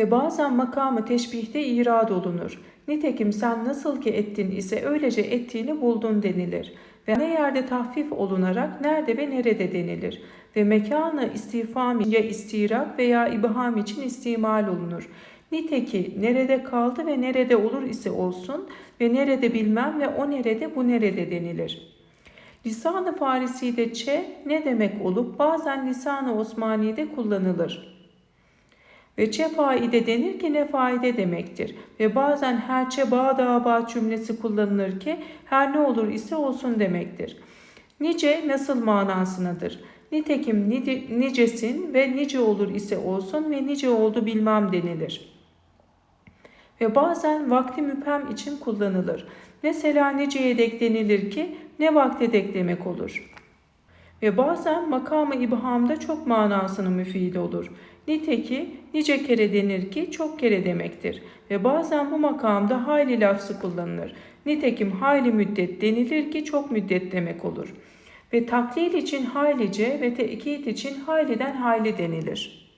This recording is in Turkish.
Ve bazen makamı teşbihte irad olunur. Nitekim sen nasıl ki ettin ise öylece ettiğini buldun denilir. Ve ne yerde tahfif olunarak nerede ve nerede denilir. Ve mekanı istifam ya istirak veya ibham için istimal olunur. Niteki nerede kaldı ve nerede olur ise olsun ve nerede bilmem ve o nerede bu nerede denilir. Lisan-ı Farisi'de çe ne demek olup bazen lisan-ı Osmani'de kullanılır. Ve çe faide denir ki ne faide demektir. Ve bazen her çe bağ cümlesi kullanılır ki her ne olur ise olsun demektir. Nice nasıl manasınadır. Nitekim nice- nicesin ve nice olur ise olsun ve nice oldu bilmem denilir. Ve bazen vakti müphem için kullanılır. Mesela niceye dek denilir ki ne vakte dek demek olur. Ve bazen makamı ibhamda çok manasını müfid olur. Niteki nice kere denir ki çok kere demektir. Ve bazen bu makamda hayli lafzı kullanılır. Nitekim hayli müddet denilir ki çok müddet demek olur. Ve taklil için haylice ve tekit için hayliden hayli denilir.